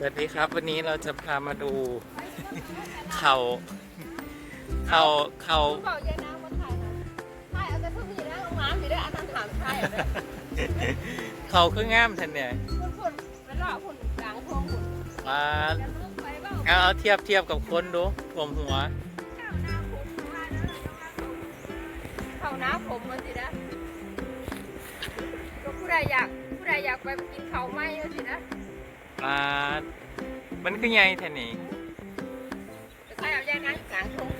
สวัสดีครับวันนี้เราจะพามาดูเขาเขาเขาบอกยายน้ำว่าถ่ายนะถ่ายเอาแต่พวกนี้นะเอาน้ำอยู่ด้วยอันนั้นถามถ่ายเอาด้วยเขาคืองามท่านเนี่ยพุ่นพุ่นไปรอพุ่นกลางพวงพุ่นมาจะลุกไปเปล่าเอาเอาเทียบเทียบกับคนดูผมหัวเข้าน้ำผมมันสินะก็ผู้ใดอยากผู้ใดอยากไปกินเขาวไหมเอาสินะ มามันคือไงท่านนี่จะใครเอายายน้ำกลางพง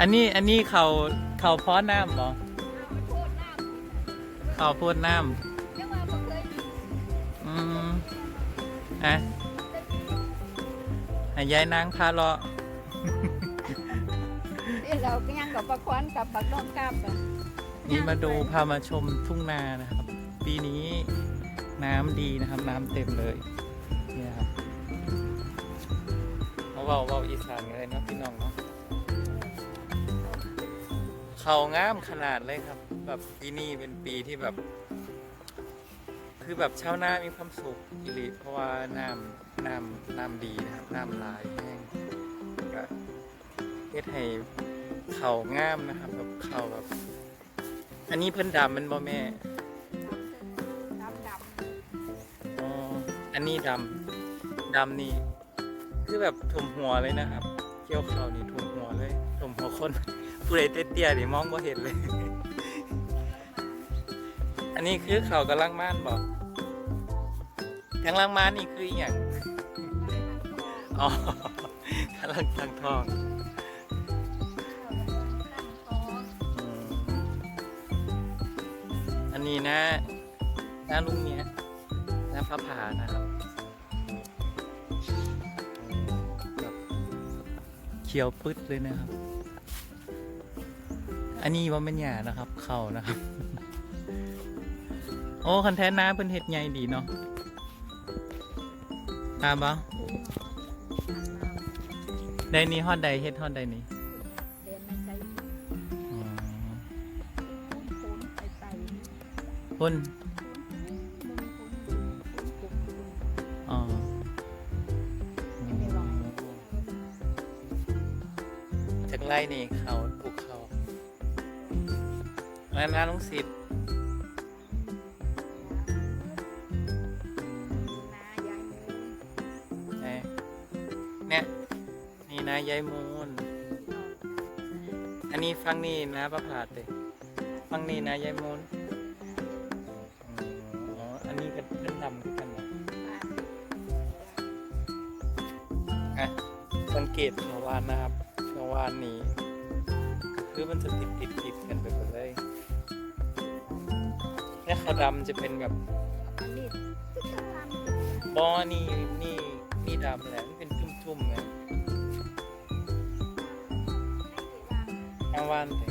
อันนี้อันนี้เขาเขาเพาะน้ำเหรอเขาพ่นน้ำอืมอะให้ยายนางพาเลาะนี่เราก็ยังกับปลาควันกับปลาต้มกล้ามกันนี่มาดูพามาชมทุ่งนานะครับ ปีนี้ น้ำดีนะครับ น้ำเต็มเลยเนี่ยครับเอาเบาเบาอีสานกันเลยนะพี่น้องเนาะเขางามขนาดเลยครับ แบบปีนี้เป็นปีที่แบบ คือแบบชาวนามีความสุขอิริเพราะว่าน้ำน้ำน้ำดีนะครับน้ำลายแห้งก็เฮ็ดให้เขางามนะครับแบบเขาแบบ อันนี้เพิ่นดำมันบ่แม่ อันนี้ดำดำนี่คือแบบถุมหัวเลยนะครับ เกี่ยวเขานี่ถุมหัวเลยถุมหัวคนผู้ใดเตี้ยๆนี่มองบ่เห็นเลย อันนี้คือเขากำลังม่านบอกกำลังม่านนี่คืออย่างอ๋อกำลังตั้งทองอันนี้นะหน้าลุงเนี้ยหน้าพระผานะครับ ขียวปึ๊ดเลยนะครับ อันนี้ว่าเป็นหยานะครับ เข่านะครับ โอ้คันแท้น้าเป็นเห็ดใหญ่ดีเนาะตามบ่ได้นี่ฮอดใดเฮ็ดฮอดใดนี่ำเดินไม่ใช่อ๋อพุ่นไปใส่พุ่น ไร่นี่เขาปลูกเขาแล้วน้าลุงสิบนายายมือเนี่ยเนี่ยนี่นะยายมูลอันนี้ฟังนี่นะประพาสเลยฟังนี่นะยายมูลอ๋ออันนี้ก็เป็นดำกันนะอะสังเกตชาววานนะครับ วานนี้ คือมันจะติดติดติดกันไปหมดเลยเนี่ยขาวดำจะเป็นแบบบอนี่นี่นี่ดำแหละมันเป็นชุ่มๆไงกลางวันแต่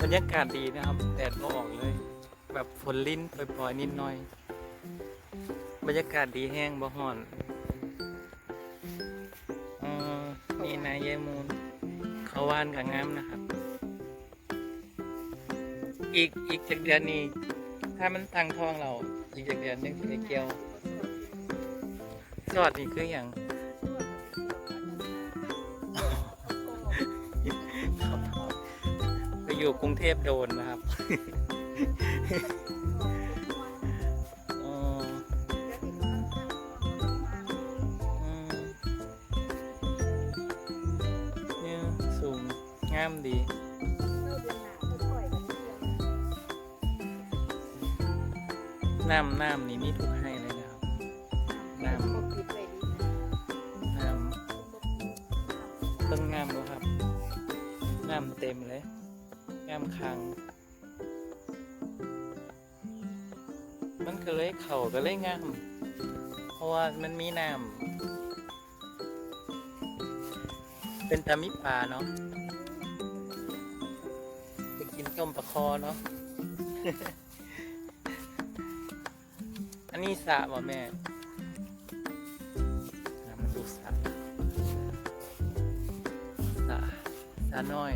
บรรยากาศดีนะครับแดดก็ออกเลย แบบฝนลิ้นปล่อยๆนิดหน่อย บรรยากาศดีแห้งบ่ฮ้อนออนี่นายยายมูลเขาวานกับงามนะครับ อีกอีกจากเดือนนี้ ถ้ามันตังทองเราอีกจากเดือนหนึงสิได้เกี่ยวสวัสดีคืออย่างไปอยู่กรุงเทพโดนนะครับามดี น้ำน้ำนี่มีทุกให้เลยนะครับ น้ำน้ำต้นงามดูครับ น้ำเต็มเลยงามคัง มันก็เลยเข่าก็เลยงาม เพราะว่ามันมีน้ำเป็นตามิปลาเนาะ ต้มปลาคอเนาะ อันนี้สระบ่แม่มาดูสระสระสระน้อย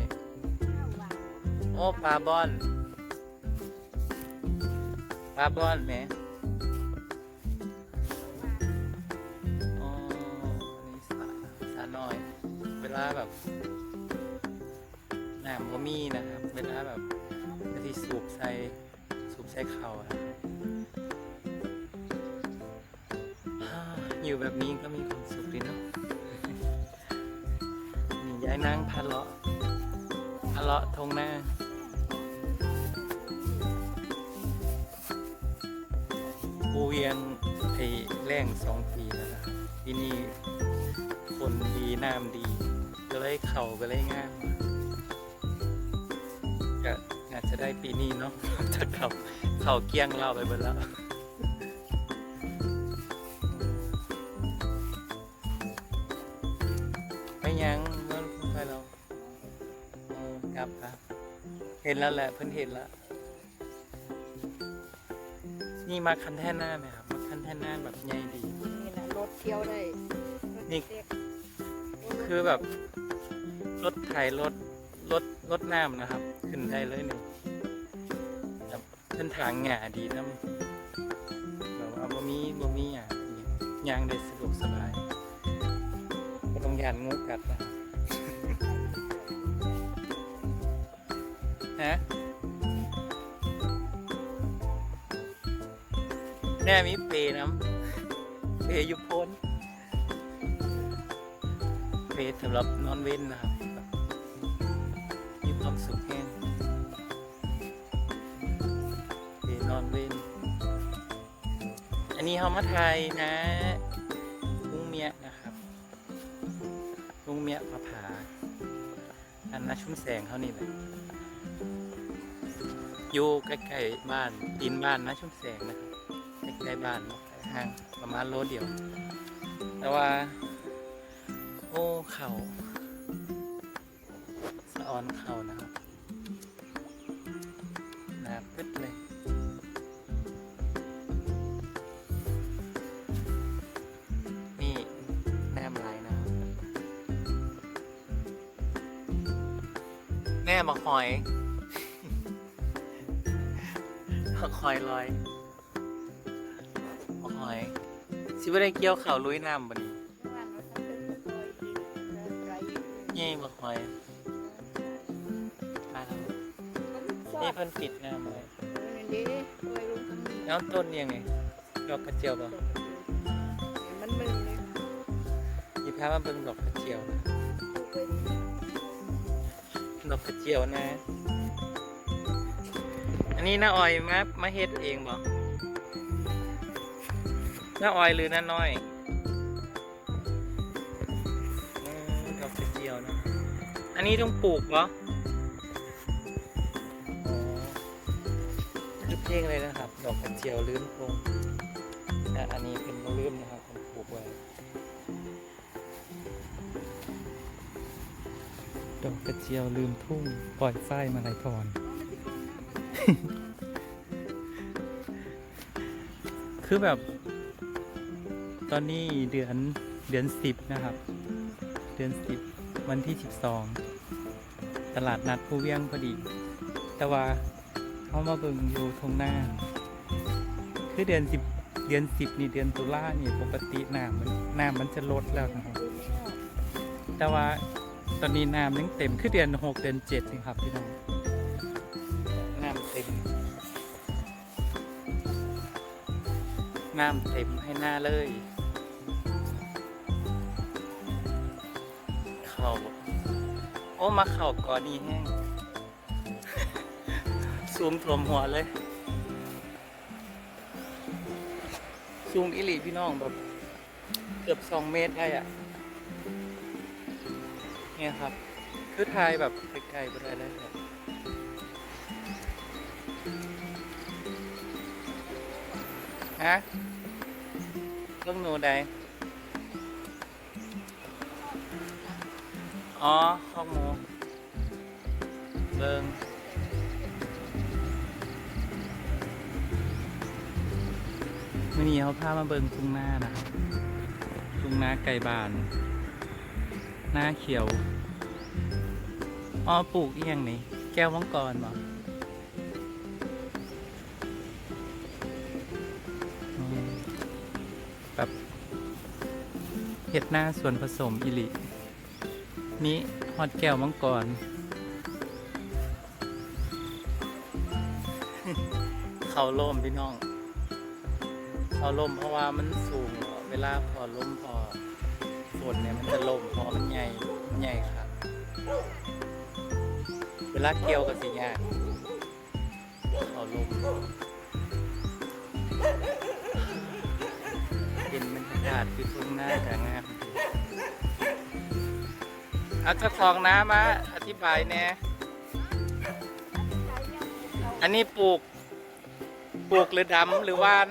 โอ้ปลาบอน ปลาบอนแมอ๋ออันนี้สาสาน้อย เวลาแบบน้ำก็มีนะครับ เวลาแบบที่สูบใส่สูบใส่เข่าอะอยู่แบบนี้ก็มีความสุขดีเนาะนี่ยายนั่งพาเลาะพาเลาะทงหน้าปูเวียงไอ้แรงสองปีแล้วนะครับปีนี้คนดีน้ำดี ก็เลยเข่าก็เลยง่ามา จจะได้ปีนี้เนาะจะเข่าเข่าเกี้ยงเราไปหมดแล้วไม่ยังเมื่อพุ่งไปเราเอากลับครับ เห็นแล้วแหละเพิ่นเห็นแล้วนี่มาคันแท่นหน้าไหมครับมาคันแท่นหน้าแบบใหญ่ดีนี่นะรถเที่ยวได้นี่คือแบบรถไถรถรถรถน้ำนะครับ ขึ้นได้เลยนี่แบบ เส้นทางหงาดีนะแบบว่าบ่มีบ่มีหยาย่างได้สะดวกสบายก็ต้องยานงูกัดนะฮะแน่มีเปน้ำเปยู่พ้นเฟสสำหรับนอนเว้นนะครับแบบมีความสุขแห้ง เฟสนอนเว้นอันนี้เขามาไทยนะลุงเมียนะครับลุงเมียผาผาอันนาชุ่มแสงเขานี่แหละอยู่ใกล้ๆบ้านตีนบ้านนะชุ่มแสงนะใกล้ๆบ้านห่างประมาณโลเดียว แต่ว่า โอ้เข่าสะออนเขานะครับหนาปึ๊ดเลย มาคอยมาคอยลอยมาคอยสิบ่ได้เกี่ยวเข่าวลุยน้ำบัดนี้เย่มาคอยมาแล้วนี่เพิ่นปิดน้ำเลยแล้วต้นยังไงดอกกระเจียวป่ะมันมึนเลยมีพามาเบิ่งดอกกระเจียวนะ ดอกกระเจียวนะ อันนี้น้าออยมามาเฮ็ดเองบ่น้าออยหรือน้าน้อยดอกกระเจียวนะ อันนี้ต้องปลูกเหรออ๋อคือเพลงเลยนะครับ ดอกกระเจียวลืมพงแต่อันนี้เป็นลืมนะครับผมปลูกไว้ ดอกกระเจียวลืมทุ่ง ปล่อยฝ้ายมาลายพร คือแบบ ตอนนี้เดือนเดือนสิบนะครับ เดือนสิบวันที่สิบสองตลาดนัดผู้เวียงพอดี แต่ว่าเขามาเบิ่งอยู่ทงหน้า คือเดือนสิบเดือนสิบนี่เดือนตุลานี่ปกติน้ำมันน้ำมันจะลดแล้วนะครับ แต่ว่า ตอนนี้น้ำยังเต็มคือเดือนหกเดือนเจ็ดนี่ครับพี่น้องน้ำเต็มน้ำเต็มให้หน้าเลย เข่าโอ้มาเข่าก่อนนี่แห้งซูมถ่วมหัวเลยซูมอิลีพี่น้องแบบ เกือบสองเมตรได้อะ เนี่ยครับ คือทายแบบไกลๆไปได้เลยครับฮะลูกหนูใดอ๋อข้าวหมูเบิงมื่อนี้เขาพามาเบิงทุ่งนานะครับทุ่งนาไก่บาน หน้าเขียวอ๋อปลูกอียงนี่แก้วมังกรบ่อืมแบบเห็ดหน้าส่วนผสมอิลิ นี้ฮอดแก้วมังกร เขาล่มพี่น้อง เขาล่มเพราะว่ามันสูง เวลาพอล่มพอ นเนี่ยมันจะล่มเพราะมันใหญ่มันใหญ่ครับเวลาเกี่ยวกับสิยากเขาลมเป็นบรรยากาศคือทุ่งหน้าแต่งามเอาเจ้าของน้ำมาอธิบายแน่อันนี้ปลูก ปลูกหรือดำหรือวาน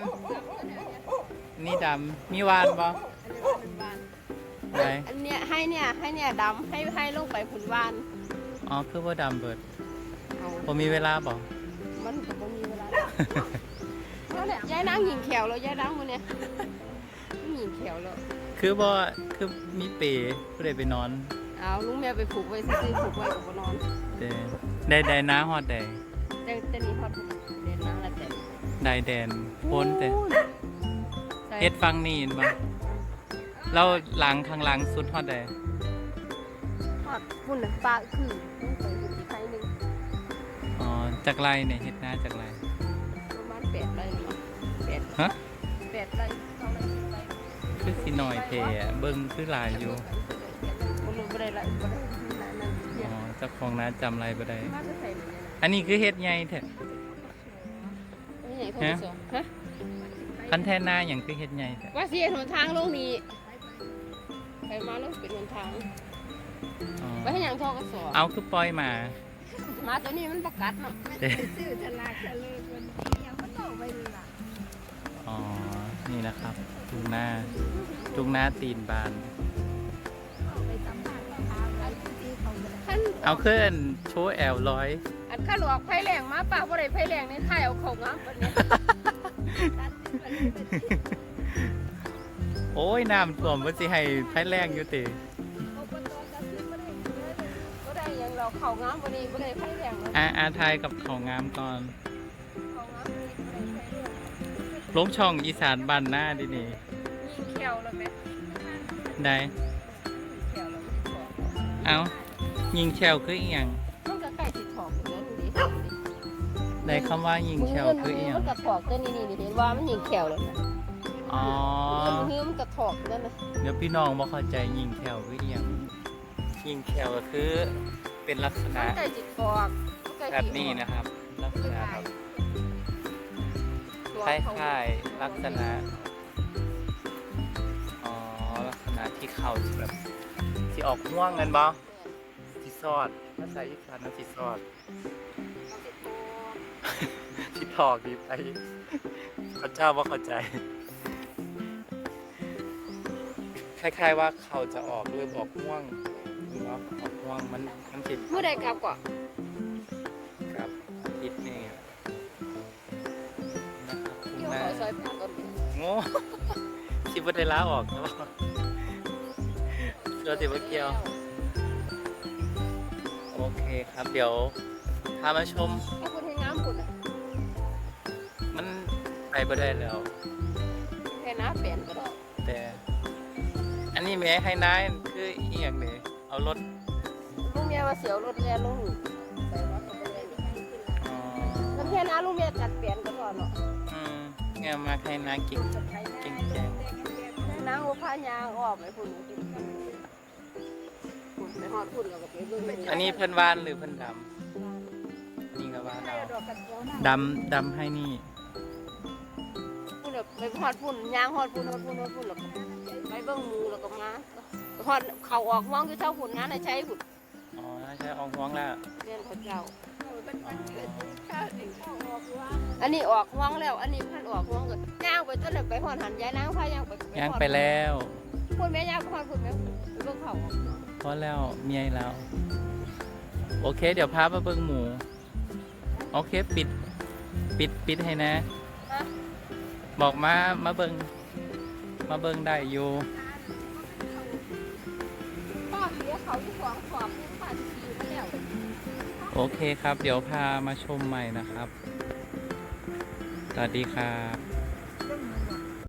นี่ดำ มีวานบ่ ไหนอันเนี้ยให้เนี่ยให้เนี่ยดำให้ให้ลงไปขุนวานอ๋อคือว่าดำเบิดเอาผมมีเวลาบ่มันก็บ่มีเวลาเอาเนี่ยยายนางหญิงแขวแล้วยายนางมื้อเนี่ยหญิงแขวแล้วคือบ่คือมีเปรผู้ใดไปนอนเอาลุงแม่ไปผูกไว้ซื้อๆผูกไว้กับบ่นอนแต่ได้ได้น้าฮอดได้แต่แต่นี่ฮอดเด่นนางละแต่ได้แดนพ้นแต่ใส่เฮ็ดฟังนี่เห็นบ่ เราหลังข้างหลังสุดฮอดได้ฮอดพุ่นน่ะปลาคือลงไปหุ่นอีกไผหนึงอ๋อจากไรเนี่ยเฮ็ดหน้าจากไรประมาณ8ไร่เนาะ8ฮะ8ไร่เท่าไร่ไร่คือสิน้อยแท้อะเบิ่งคือหลายอยู่บ่รู้บ่ได้ไร่บ่ได้นั่นนั่นเดี๋ยวอ๋อเจ้าของน้าจำไรบ่ได้ มาจะใส่เลยนะอันนี้คือเฮ็ดใหญ่แท้ไม่ใหญ่พอที่สุดฮะคันแท้หน้าหยังคือเฮ็ดใหญ่แท้ว่าเสียหนทางลงนี้ ไปมาแล้วเป็นหนทางอ๋อไปให้หยังทอกสอเอาคือปล่อยมามาตัวนี้มันประกัดเนาะเด้ซื้อทลากทะเลคนยังก็ต้องไปล่ะอ๋อ นี่นะครับจุงหน้าจุงหน้าตีนบานไปสัมภาษณ์ทางอะไรที่เขาขั้นเอาขึ้นโชว์แอลร้อย อันขั้นออกไฟแรงมาป่าบ่ได้ไฟแรงในไทยเอาเขางามปานนี้ โอ้ยน้ำท่วมว่าสิให้ไฟแรงอยู่ติบ่ได้หยังเราเขางามบ่ได้บ่ได้ไฟแรงเลยอาอาทายกับเขางามก่อนเขางามบ่ได้บ่ได้ไฟแรงลงช่องอีสานบ้านหน้าดินี่ยิงแขวแล้วแม่ได้แขวแล้วมันถอกเอายิงแชวคืออีหยังมันก็ใกล้สิถอกอยู่แล้วนี่ดิได้คำว่ายิงแชวคืออีหยังมันกระถอกตัวนี้นี่นี่เห็นว่ามันยิงแขวแล้วนะ อ๋อมันหื้อมันกระถอกนั่นนะเดี๋ยวพี่น้องบ่เข้าใจยิงแชวคืออีหยังยิงแชวก็คือเป็นลักษณะมันใกล้จิตถอกมันใกล้แบบสินี้นะครับ ลักษณะแบบคล้ายๆลักษณะอ๋อลักษณะที่เขาสิแบบสิออกม่วงกันบ่สิซอดภาษาอีสานมันสิซอดสิถอกดีไปเขาเจ้าว่าเข้าใจ คล้าย ๆ ว่าเขาจะออกเริ่มออกม่วงหรือว่าออกม่วงมันมันติดเมื่อใดกลับก่อนกับทิศนี่นะครับคุณเกี่ยวแม่ขอซอยผ้าก่อนโง่คิดว่าได้ล้าออกใช่ปะเชื่อติว่าเกี่ยว โอเคครับเดี๋ยวพามาชม ถ้าคุณให้งามคุณอะมันไปบ่ได้แล้ว แค่น้าเปลี่ยนก็ได้แต่อั นนี้แม้ให้นายคืออีอย่างเลยเอารถลุงเมียมาเสียวรถเรียนลุงใส่รถกับเรียนอ๋อแล้วแค่น้าลุงเมียจัดเปลี่ยนก็ก่อนเนาะอืมเนี่ยมาให้นายกินกินแกงน้าหัวผ้ายางออกไปพุ่นกินพุ่นไปหอดพุ่นแล้วก็ไปเบิ่งอันนี้เพิ่นวานหรือเพิ่นดำนี่ก็วานเอาดำดำให้นี่ พุ่นแล้วไปหอดพุ่นยางหอดพุ่นหอดพุ่นหอดพุ่นแล้วก็ไป เบิ่งหมูแล้วก็มาหอดเขาออกมองคือเจ้าพุ่นงานในใช้พุ่นอ๋อใช่ออกห้องแล้วเรียนพระเจ้าอันนี้ออกห้องแล้ว อันนี้พันออกห้องก็ย่างไปต้นเลยไปหอดหันยายนางพาย่างไปย่างไปแล้วพูดแม่ย่างพอพูดแม่เบิ่งเขาพอแล้วเมียแล้ว โอเค เดี๋ยวพามาเบิ่งหมู โอเค ปิด ปิดปิดให้นะ บอกมามาเบิ่ง มาเบิ่งได้อยู่พ่อเสียเขาที่สองขอบที่ผ่านทีมาแล้วโอเคครับ เดี๋ยวพามาชมใหม่นะครับ สวัสดีครับ